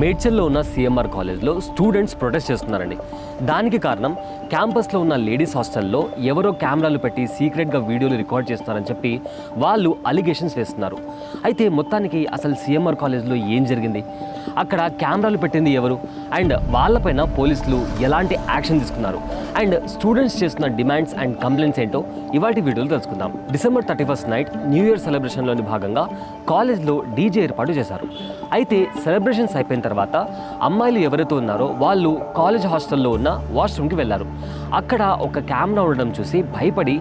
మేడ్చల్లో ఉన్న సిఎంఆర్ కాలేజ్లో students protest చేస్తున్నారండి. దానికి కారణం క్యాంపస్లో ఉన్న లేడీస్ హాస్టల్లో ఎవరో కెమెరాలు పెట్టి సీక్రెట్గా వీడియోలు రికార్డ్ చేస్తున్నారని చెప్పి వాళ్ళు అలిగేషన్స్ వేస్తున్నారు. అయితే మొత్తానికి అసలు సిఎంఆర్ కాలేజ్లో ఏం జరిగింది? అక్కడ కెమెరాలు పెట్టింది ఎవరు? అండ్ వాళ్ళపైన పోలీసులు ఎలాంటి యాక్షన్ తీసుకున్నారు? అండ్ స్టూడెంట్స్ చేస్తున్న డిమాండ్స్ అండ్ కంప్లైంట్స్ ఏంటో ఇవాటి వీడియోలు తెలుసుకుందాం. December thirty first night new year సెలబ్రేషన్లోని భాగంగా కాలేజ్లో డీజే ఏర్పాటు చేశారు. అయితే సెలబ్రేషన్స్ అయిపోయిన తర్వాత అమ్మాయిలు ఎవరైతే ఉన్నారో వాళ్ళు కాలేజ్ హాస్టల్లో ఉన్న వాష్రూమ్కి వెళ్ళారు. అక్కడ ఒక కెమెరా ఉండడం చూసి భయపడి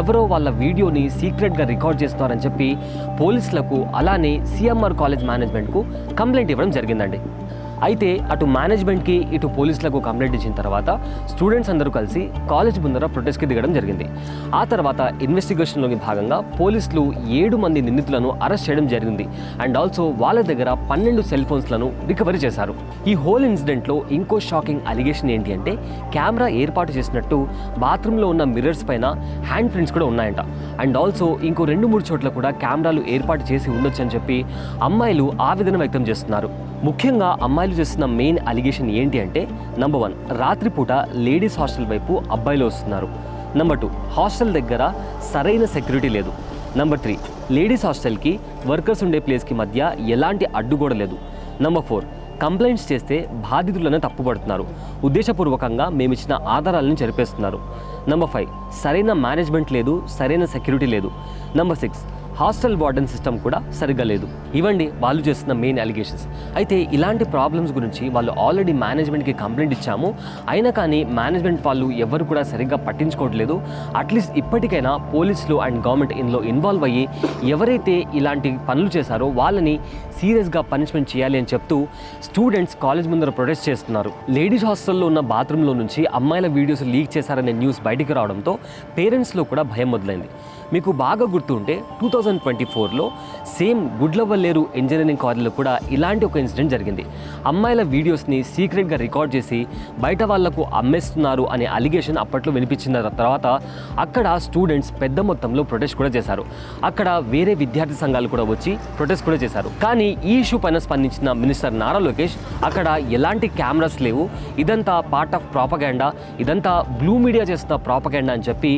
ఎవరో వాళ్ళ వీడియోని సీక్రెట్గా రికార్డ్ చేస్తున్నారని చెప్పి పోలీసులకు అలానే సిఎంఆర్ కాలేజ్ మేనేజ్మెంట్కు కంప్లైంట్ ఇవ్వడం జరిగిందండి. అయితే అటు మేనేజ్మెంట్కి ఇటు పోలీసులకు కంప్లైంట్ ఇచ్చిన తర్వాత స్టూడెంట్స్ అందరూ కలిసి కాలేజ్ ముందర ప్రొటెస్ట్కి దిగడం జరిగింది. ఆ తర్వాత ఇన్వెస్టిగేషన్లోని భాగంగా పోలీసులు ఏడు మంది నిందితులను అరెస్ట్ చేయడం జరిగింది. అండ్ ఆల్సో వాళ్ళ దగ్గర పన్నెండు సెల్ ఫోన్స్లను రికవరీ చేశారు. ఈ హోల్ ఇన్సిడెంట్లో ఇంకో షాకింగ్ అలిగేషన్ ఏంటి అంటే కెమెరా ఏర్పాటు చేసినట్టు బాత్రూంలో ఉన్న మిర్రర్స్ పైన హ్యాండ్ ప్రింట్స్ కూడా ఉన్నాయంట. అండ్ ఆల్సో ఇంకో రెండు మూడు చోట్ల కూడా కెమెరాలు ఏర్పాటు చేసి ఉండొచ్చు అని చెప్పి అమ్మాయిలు ఆవేదన వ్యక్తం చేస్తున్నారు. ముఖ్యంగా అమ్మాయిలు చేస్తున్న మెయిన్ అలిగేషన్ ఏంటి అంటే నంబర్ వన్ రాత్రిపూట లేడీస్ హాస్టల్ వైపు అబ్బాయిలు వస్తున్నారు. నెంబర్ టూ హాస్టల్ దగ్గర సరైన సెక్యూరిటీ లేదు. నెంబర్ త్రీ లేడీస్ హాస్టల్కి వర్కర్స్ ఉండే ప్లేస్కి మధ్య ఎలాంటి అడ్డుగోడ లేదు. నెంబర్ ఫోర్ కంప్లైంట్స్ చేస్తే బాధితులను తప్పుపడుతున్నారు. ఉద్దేశపూర్వకంగా మేము ఇచ్చిన ఆధారాలను చెరిపేస్తున్నారు. నెంబర్ ఫైవ్ సరైన మేనేజ్మెంట్ లేదు సరైన సెక్యూరిటీ లేదు. Number six hostel warden system కూడా సరిగ్గా లేదు. ఇవండి వాళ్ళు చేస్తున్న మెయిన్ అలిగేషన్స్ అయితే ఇలాంటి ప్రాబ్లమ్స్ గురించి వాళ్ళు ఆల్రెడీ మేనేజ్మెంట్కి కంప్లైంట్ ఇచ్చాము. అయినా కానీ మేనేజ్మెంట్ వాళ్ళు ఎవరు కూడా సరిగ్గా పట్టించుకోవట్లేదు. అట్లీస్ట్ ఇప్పటికైనా పోలీసులు అండ్ గవర్నమెంట్ ఇందులో ఇన్వాల్వ్ అయ్యి ఎవరైతే ఇలాంటి పనులు చేశారో వాళ్ళని సీరియస్గా పనిష్మెంట్ చేయాలి అని చెప్తూ స్టూడెంట్స్ కాలేజ్ ముందర ప్రొటెస్ట్ చేస్తున్నారు. లేడీస్ హాస్టల్లో ఉన్న బాత్రూంలో నుంచి అమ్మాయిల వీడియోస్ లీక్ చేశారనే న్యూస్ బయటికి రావడంతో పేరెంట్స్లో కూడా భయం మొదలైంది. మీకు బాగా గుర్తుంటే టూ థౌజండ్ ట్వంటీ ఫోర్లో సేమ్ గుడ్లవల్లేరు ఇంజనీరింగ్ కాలేజ్లో కూడా ఇలాంటి ఒక ఇన్సిడెంట్ జరిగింది. అమ్మాయిల వీడియోస్ని సీక్రెట్గా రికార్డ్ చేసి బయట వాళ్ళకు అమ్మేస్తున్నారు అనే అలిగేషన్ అప్పట్లో వినిపించిన తర్వాత అక్కడ స్టూడెంట్స్ పెద్ద మొత్తంలో ప్రొటెస్ట్ కూడా చేశారు. అక్కడ వేరే విద్యార్థి సంఘాలు కూడా వచ్చి ప్రొటెస్ట్ కూడా చేశారు. కానీ ఈ ఇష్యూ పైన స్పందించిన మినిస్టర్ నారా లోకేష్ అక్కడ ఎలాంటి కెమెరాస్ లేవు ఇదంతా పార్ట్ ఆఫ్ ప్రాపగాండా ఇదంతా బ్లూ మీడియా చేస్తున్న ప్రాపగాండా అని చెప్పి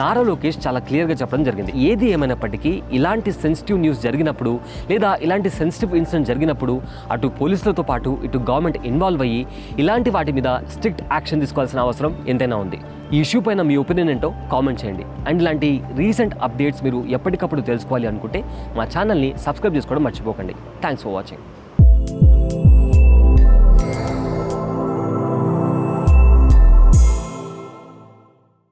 నారా లోకేష్ చాలా క్లియర్గా చెప్పడం జరిగింది. ఏది ఏమైనప్పటికీ ఇలాంటి సెన్సిటివ్ న్యూస్ జరిగినప్పుడు లేదా ఇలాంటి సెన్సిటివ్ ఇన్సిడెంట్ జరిగినప్పుడు అటు పోలీసులతో పాటు ఇటు గవర్నమెంట్ ఇన్వాల్వ్ అయ్యి ఇలాంటి వాటి మీద స్ట్రిక్ట్ యాక్షన్ తీసుకోవాల్సిన అవసరం ఎంతైనా ఉంది. ఈ ఇష్యూ పైన మీ ఒపీనియన్ ఏంటో కామెంట్ చేయండి. అండ్ ఇలాంటి రీసెంట్ అప్డేట్స్ మీరు ఎప్పటికప్పుడు తెలుసుకోవాలి అనుకుంటే మా ఛానల్ని సబ్స్క్రైబ్ చేసుకోవడం మర్చిపోకండి. Thanks for watching